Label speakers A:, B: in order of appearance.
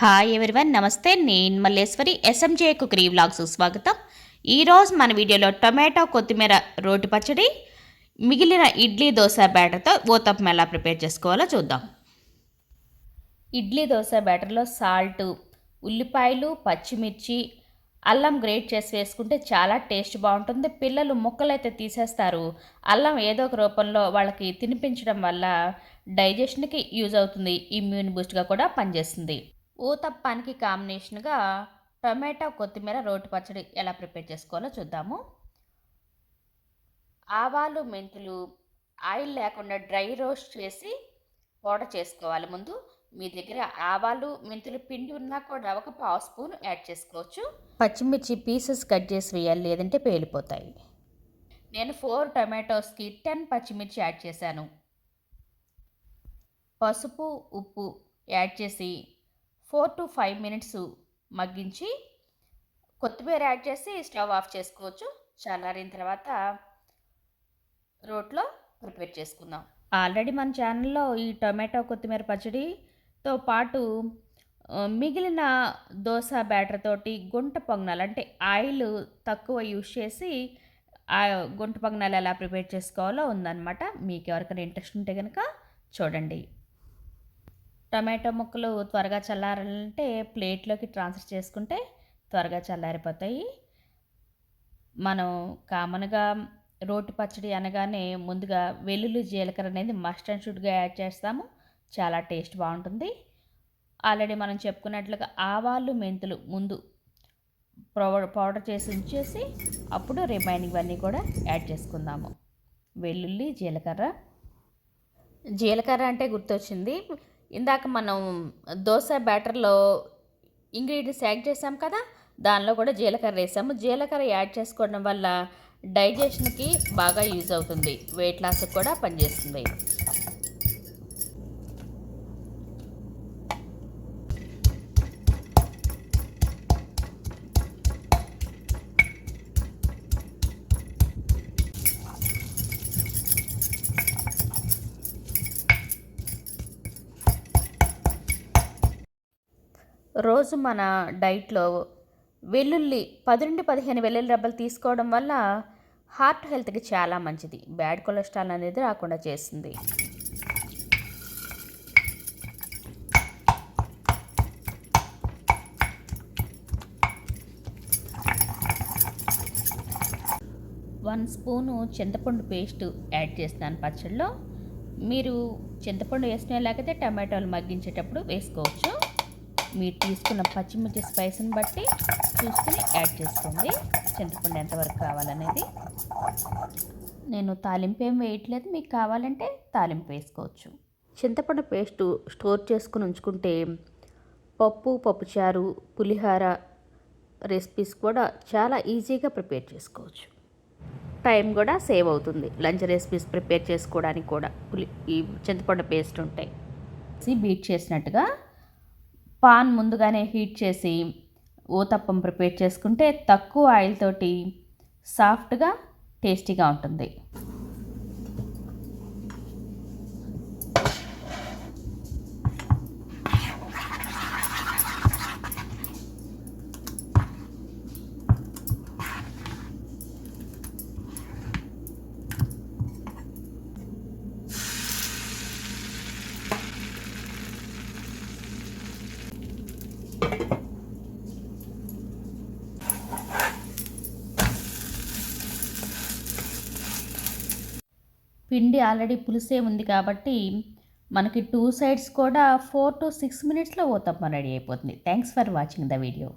A: Hi everyone నమస్తే. నేను Malleswari SMJ cookery vlogs స్వాగతం. ఈరోజు మన వీడియోలో టొమాటో కొత్తిమీర రోటి పచ్చడి మిగిలిన ఇడ్లీ దోశ బ్యాటర్తో ఓతప్పం ఎలా ప్రిపేర్ చేసుకోవాలో చూద్దాం. ఇడ్లీ దోశ బ్యాటర్లో సాల్ట్ ఉల్లిపాయలు పచ్చిమిర్చి అల్లం గ్రేట్ చేసి వేసుకుంటే చాలా టేస్ట్ బాగుంటుంది. పిల్లలు ముక్కలైతే తీసేస్తారు. అల్లం ఏదో ఒక రూపంలో వాళ్ళకి తినిపించడం వల్ల డైజెషన్కి యూజ్ అవుతుంది. ఇమ్యూన్ బూస్ట్గా కూడా పనిచేస్తుంది. ఊతప్పానికి కాంబినేషన్గా టొమాటో కొత్తిమీర రోటి పచ్చడి ఎలా ప్రిపేర్ చేసుకోవాలో చూద్దాము. ఆవాలు మెంతులు ఆయిల్ లేకుండా డ్రై రోస్ట్ చేసి పౌడర్ చేసుకోవాలి. ముందు మీ దగ్గర ఆవాలు మెంతులు పిండి ఉన్నా కూడా ఒక పావు స్పూన్ యాడ్ చేసుకోవచ్చు. పచ్చిమిర్చి పీసెస్ కట్ చేసి వేయాలి లేదంటే పేలిపోతాయి. నేను ఫోర్ టొమాటోస్కి టెన్ పచ్చిమిర్చి యాడ్ చేశాను. పసుపు ఉప్పు యాడ్ చేసి ఫోర్ టు ఫైవ్ మినిట్స్ మగ్గించి కొత్తిమీర యాడ్ చేసి స్టవ్ ఆఫ్ చేసుకోవచ్చు. చల్లారిన తర్వాత రోట్లో ప్రిపేర్ చేసుకుందాం. ఆల్రెడీ మన ఛానల్లో ఈ టొమాటో కొత్తిమీర పచ్చడితో పాటు మిగిలిన దోశ బ్యాటర్ తోటి గుంట పొంగనాలు అంటే ఆయిల్ తక్కువ యూజ్ చేసి ఆ గుంట పొంగనాలు ఎలా ప్రిపేర్ చేసుకోవాలో ఉందన్నమాట. మీకు ఎవరికైనా ఇంట్రెస్ట్ ఉంటే కనుక చూడండి. టమాటో ముక్కలు త్వరగా చల్లారాలంటే ప్లేట్లోకి ట్రాన్స్ఫర్ చేసుకుంటే త్వరగా చల్లారిపోతాయి. మనం కామన్గా రోటి పచ్చడి అనగానే ముందుగా వెల్లుల్లి జీలకర్ర అనేది మస్ట్ అండ్ షుడ్గా యాడ్ చేస్తాము. చాలా టేస్ట్ బాగుంటుంది. ఆల్రెడీ మనం చెప్పుకున్నట్లుగా ఆవాలు మెంతులు ముందు పౌడర్ పౌడర్ చేసి ఉంచేసి అప్పుడు రిమైనింగ్ అన్నీ కూడా యాడ్ చేసుకుందాము. వెల్లుల్లి జీలకర్ర. జీలకర్ర అంటే గుర్తొచ్చింది. ఇందాక మనం దోశ బ్యాటర్లో ఇంగ్రీడియంట్స్ యాడ్ చేసాం కదా దానిలో కూడా జీలకర్ర వేసాము. జీలకర్ర యాడ్ చేసుకోవడం వల్ల డైజెషన్కి బాగా యూజ్ అవుతుంది. వెయిట్ లాస్కి కూడా పనిచేస్తుంది. రోజు మన డైట్లో వెల్లుల్లి పది నుండి పదిహేను వెల్లుల్లి రబ్బలు తీసుకోవడం వల్ల హార్ట్ హెల్త్కి చాలా మంచిది. బ్యాడ్ కొలెస్ట్రాల్ అనేది రాకుండా చేస్తుంది. వన్ స్పూను చింతపండు పేస్ట్ యాడ్ చేస్తాను పచ్చడిలో. మీరు చింతపండు వేసుకునే లేకపోతే టమాటాలు మగ్గించేటప్పుడు వేసుకోవచ్చు. మీరు తీసుకున్న పచ్చిమిర్చి స్పైస్ని బట్టి చూసుకుని యాడ్ చేసుకోండి. చింతపండు ఎంతవరకు కావాలనేది. నేను తాలింపు ఏం వేయట్లేదు. మీకు కావాలంటే తాలింపు వేసుకోవచ్చు. చింతపండు పేస్ట్ స్టోర్ చేసుకుని ఉంచుకుంటే పప్పు పప్పుచారు పులిహార రెసిపీస్ కూడా చాలా ఈజీగా ప్రిపేర్ చేసుకోవచ్చు. టైం కూడా సేవ్ అవుతుంది. లంచ్ రెసిపీస్ ప్రిపేర్ చేసుకోవడానికి కూడా పులి ఈ చింతపండు పేస్ట్ ఉంటాయి. బీట్ చేసినట్టుగా పాన్ ముందుగానే హీట్ చేసి ఊతప్పం ప్రిపేర్ చేసుకుంటే తక్కువ ఆయిల్ తోటి సాఫ్ట్గా టేస్టీగా ఉంటుంది. పిండి ఆల్రెడీ పులిసే ఉంది కాబట్టి మనకి టూ సైడ్స్ కూడా ఫోర్ టు సిక్స్ మినిట్స్లో ఓతప్ప రెడీ అయిపోతుంది. Thanks for watching the video